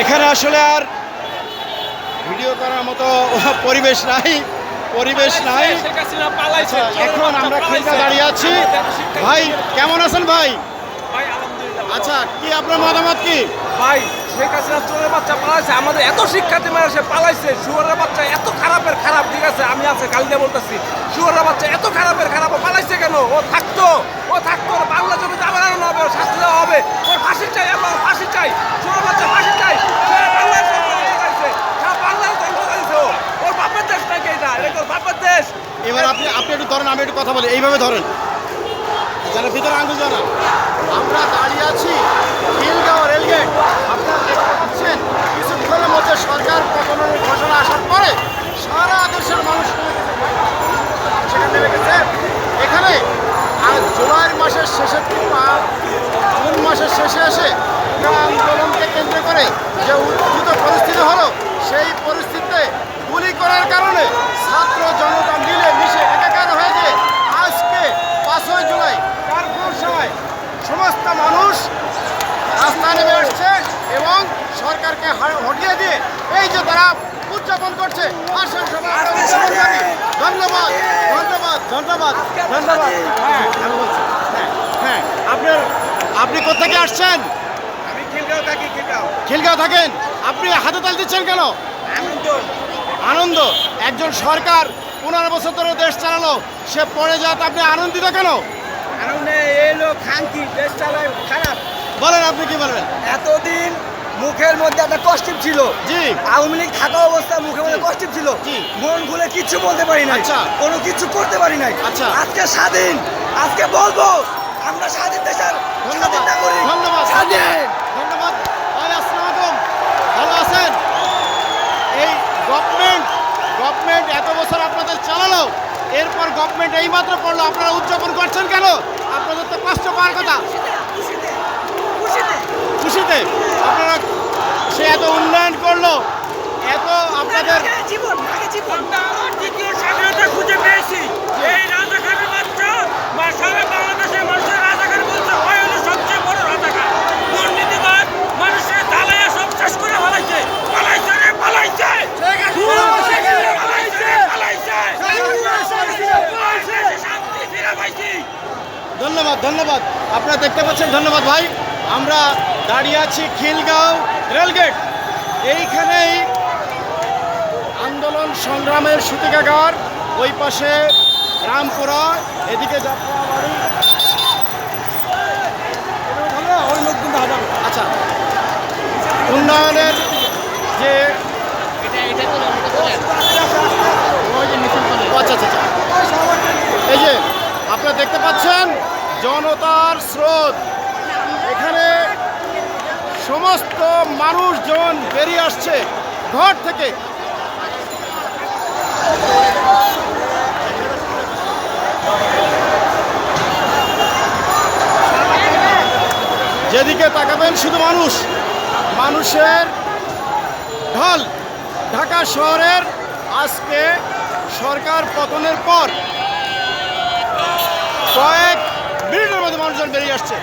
এখানে আসলে আর ভিডিও করার মতো পরিবেশ নাই পরিবেশ নাই। আচ্ছা, এখন আমরা খিলকা দাঁড়িয়ে আছি। ভাই কেমন আছেন ভাই? ভাই আলহামদুলিল্লাহ আচ্ছা কি আপনার মতামত কি? ভাই শেখ হাসিনা চোরের বাচ্চা পালাইছে। আমাদের এত শিক্ষার্থী মেয়ে সে পালাইছে শুয়ারের বাচ্চা এত খারাপের খারাপ ঠিক আছে? আমি আছে কাল দিয়ে বলতেছি শুয়ারের বাচ্চা এত খারাপের খারাপ পালাইছে কেন? ও থাকতো ও থাকতো বাংলা জমিতে আবার হবে শাস্তি দেওয়া হবে। ওর ফাঁসি চাই আমার ফাঁসি চাই শুয়ারের বাচ্চা ফাঁসি চাই সারা বাংলার ধ্বংস করেছে সারা বাংলার ধ্বংস করেছে ও। ওর বাপের দেশ নাকি এটা এটা কি ওর বাপের দেশ এবার আপনি আপনি একটু ধরেন, আমি একটু কথা বলি। এইভাবে ধরেন। যেন ভিতরে আঙ্গুল জানা আমরা দাঁড়িয়ে আছি খিলগাঁও রেলগেট। আপনারা দেখতে পাচ্ছেন কিছুক্ষণের মধ্যে সরকার পতনের ঘোষণা আসার পরে সারা দেশের মানুষ সেখানে নেমে গেছে। এখানে আর জুলাই মাসের শেষের দিন বা জুন মাসের শেষে এসে আন্দোলনকে কেন্দ্র করে যে উত্থিত পরিস্থিতি হলো, সেই পরিস্থিতিতে গুলি করার কারণে ছাত্র জনতা মিলে মিশে একাকার হয়ে যে আজকে পাঁচই জুলাই কার্পুর সময় সমস্ত মানুষ রাস্তায় নেমে আসছে এবং সরকারকে হটিয়ে দিয়ে এই যে তারা উদযাপন করছে। আসেন সবাই ধন্যবাদ ধন্যবাদ ধন্যবাদ ধন্যবাদ। হ্যাঁ। আমি হ্যাঁ হ্যাঁ। আপনার আপনি কোথেকে আসছেন? আমি খিলগাঁও থাকি খিলগাঁও। খিলগাঁও থাকেন? আপনি হাতে তাল দিচ্ছেন কেন? আনন্দ। আনন্দ। একজন সরকার পনেরো বছর ধরে দেশ চালালো সে পড়ে যাওয়াতে আপনি আনন্দিত কেন? আনন্দে এলো খানকি দেশ চালায় খারাপ। বলেন আপনি কি বলবেন? এতদিন মুখের মধ্যে একটা কষ্টিপ ছিল। জি। আওয়ামী লীগ থাকা অবস্থা মুখের মধ্যে কষ্টিপ ছিল। জি। মন খুলে কিচ্ছু বলতে পারি নাই। আচ্ছা। কোনো কিছু করতে পারি নাই। আচ্ছা। আজকে স্বাধীন। আজকে বলব আমরা স্বাধীন দেশের স্বাধীন নাগরিক। ধন্যবাদ। স্বাধীন। ধন্যবাদ। ভাই আসসালামু আলাইকুম। ভালো আছেন? এই গভর্নমেন্ট গভর্নমেন্ট এত বছর আপনাদের চালালো। এরপর গভর্নমেন্ট এইমাত্র পড়ল আপনারা উদযাপন করছেন কেন? আপনাদের তো কষ্ট পাওয়ার কথা খুশিতে আপনারা সে এত করল এত আপনাদের জীবন আমরা আমার দ্বিতীয় স্বাধীনতা খুঁজে পেয়েছি। এই রাজাকারের বাচ্চা বা সারা বাংলাদেশের মানুষের রাজাকার বলতে হয় হলো সবচেয়ে বড় রাজাকার দুর্নীতিবাদ মানুষের জ্বালাইয়া সব শেষ করে ফেলাইছে। পালাইছে রে পালাইছে! পালাইছে। পালাইছে পালাইছে। শান্তি ফিরে পাইছি। ধন্যবাদ ধন্যবাদ। আপনারা দেখতে পাচ্ছেন ধন্যবাদ ভাই। আমরা দাঁড়িয়ে আছি খিলগাঁও রেলগেট। এইখানেই আন্দোলন সংগ্রামের সূতিকাগার ওই পাশে রামপুরা এদিকে আচ্ছা উন্নয়নের যে আচ্ছা আচ্ছা আচ্ছা। এই যে আপনারা দেখতে পাচ্ছেন জনতার স্রোত। এখানে সমস্ত মানুষজন বেরিয়ে আসছে ঘর থেকে। যেদিকে তাকাবেন শুধু মানুষ, মানুষের ঢল। ঢাকা শহরের আজকে সরকার পতনের পর কয়েক মিনিটের মধ্যে মানুষজন বেরিয়ে আসছে।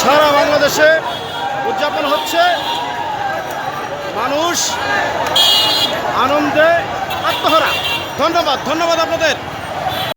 সারা বাংলাদেশে উদযাপন হচ্ছে। মানুষ আনন্দে আত্মহারা। ধন্যবাদ ধন্যবাদ আপনাদের।